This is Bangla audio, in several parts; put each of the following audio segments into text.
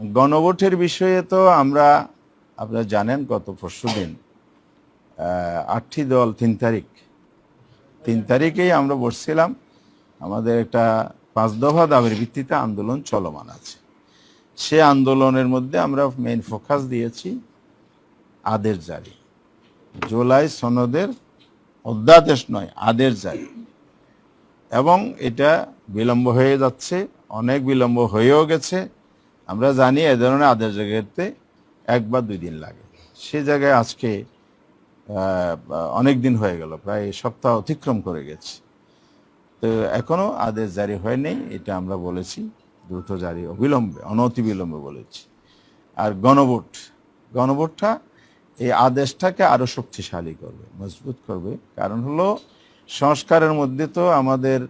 গণভোটের বিষয়ে তো আমরা, আপনারা জানেন গত পরশু দিন আটটি দল তিন তারিখ, তিন তারিখেই আমরা বসছিলাম। আমাদের একটা পাঁচ দফা দাবির ভিত্তিতে আন্দোলন চলমান আছে। সে আন্দোলনের মধ্যে আমরা মেইন ফোকাস দিয়েছি আদেশ জারি। জুলাই সনদের অধ্যাদেশ নয়, আদেশ জারি। এবং এটা বিলম্ব হয়ে যাচ্ছে, অনেক বিলম্ব হয়েও গেছে। আমরা জানি এ ধরনের আদেশ জায়গাতে এক বা দুই দিন লাগে। সে জায়গায় আজকে অনেক দিন হয়ে গেল, প্রায় সপ্তাহ অতিক্রম করে গেছে। তো এখনও আদেশ জারি হয়নি এটা আমরা বলেছি, দ্রুত জারি, অবিলম্বে, অনতি বিলম্বে বলেছি। আর গণভোট, গণভোটটা এই আদেশটাকে আরও শক্তিশালী করবে, মজবুত করবে। কারণ হলো, সংস্কারের মধ্যে তো আমাদের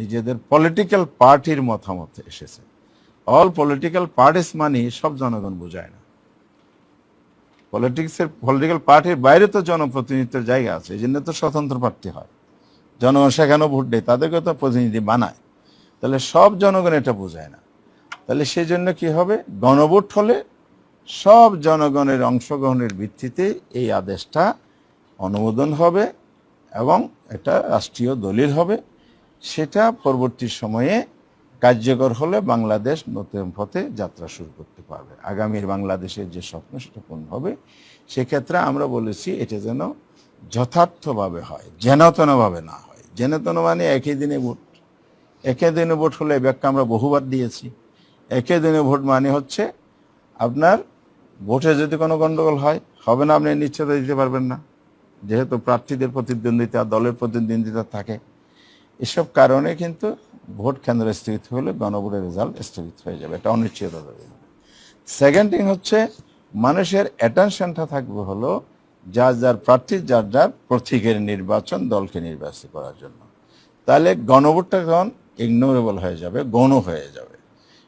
নিজেদের পলিটিক্যাল পার্টির মতামত এসেছে। অল পলিটিক্যাল পার্টিস মানে সব জনগণ বোঝায় না। পলিটিক্সের পলিটিক্যাল পার্টির বাইরে তো জনপ্রতিনিধিত্বের জায়গা আছে, এই জন্য তো স্বতন্ত্র প্রার্থী হয়। জনগণ সেখানেও ভোট দেয় তাদেরকে তো প্রতিনিধি বানায়। তাহলে সব জনগণ এটা বোঝায় না। তাহলে সেই জন্য কি হবে? গণভোট হলে সব জনগণের অংশগ্রহণের ভিত্তিতে এই আদেশটা অনুমোদন হবে এবং এটা রাষ্ট্রীয় দলিল হবে। সেটা পরবর্তী সময়ে কার্যকর হলে বাংলাদেশ নতুন পথে যাত্রা শুরু করতে পারবে। আগামীর বাংলাদেশের যে স্বপ্ন, সেটা পূর্ণ হবে। সেক্ষেত্রে আমরা বলেছি, এটা যেন যথার্থভাবে হয়, যেনতেনভাবে না হয়। যেনতেন মানে একই দিনে ভোট। একই দিনে ভোট হলে ব্যাখ্যা আমরা বহুবার দিয়েছি। একই দিনে ভোট মানে হচ্ছে আপনার ভোটে যদি কোনো গন্ডগোল হয়, হবে না, আপনি নিশ্চয়তা দিতে পারবেন না। যেহেতু প্রার্থীদের প্রতিদ্বন্দ্বিতা, দলের প্রতিদ্বন্দ্বিতা থাকে। এসব কারণে কিন্তু ভোট কেন্দ্র স্থগিত হলে গণভোটের রেজাল্ট স্থগিত হয়ে যাবে, এটা অনিশ্চয়তা সেকেন্ড থিং হচ্ছে, মানুষের অ্যাটেনশনটা থাকবে হলো যার যার প্রার্থী যার যার প্রতীকের নির্বাচন দলকে নির্বাচিত করার জন্য। তাহলে গণভোটটা তখন ইগনোরেবল হয়ে যাবে, গণ হয়ে যাবে,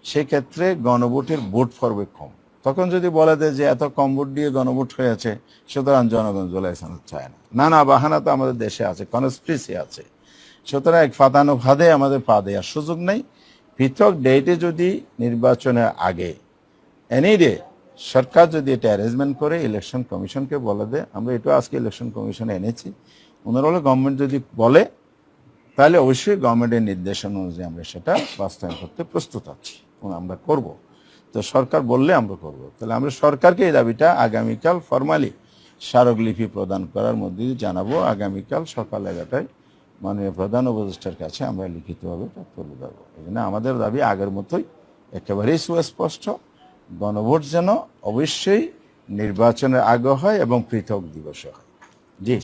সেক্ষেত্রে গণভোটের ভোট পড়বে কম। তখন যদি বলে দেয় যে এত কম ভোট দিয়ে গণভোট হয়েছে সুতরাং জনগণ জোলাই চায় না না না বাহানা তো আমাদের দেশে আছে কনস্পিরেসি আছে। সুতরাং এক ফাতানো ফাঁদে আমাদের পা দেওয়ার সুযোগ নেই। পৃথক ডেটে যদি নির্বাচনের আগে এনি ডে সরকার যদি এটা অ্যারেঞ্জমেন্ট করে ইলেকশন কমিশনকে বলে দেয়, আমরা এটা আজকে ইলেকশন কমিশনে এনেছি। ওনারা হলে গভর্নমেন্ট যদি বলে, তাহলে অবশ্যই গভর্নমেন্টের নির্দেশনা অনুযায়ী আমরা সেটা বাস্তবায়ন করতে প্রস্তুত আছি আমরা করব। তো সরকার বললে আমরা করব। তাহলে আমরা সরকারকে এই দাবিটা আগামীকাল ফরমালি স্মারকলিপি প্রদান করার মধ্যে জানাব। আগামীকাল সকাল এগারোটায় মাননীয় প্রধান উপদেষ্টার কাছে আমরা লিখিতভাবে তা তুলে দেবো এই জন্য আমাদের দাবি আগের মতোই একেবারেই সুস্পষ্ট, গণভোট যেন অবশ্যই নির্বাচনের আগে হয় এবং পৃথক দিবসে হয়।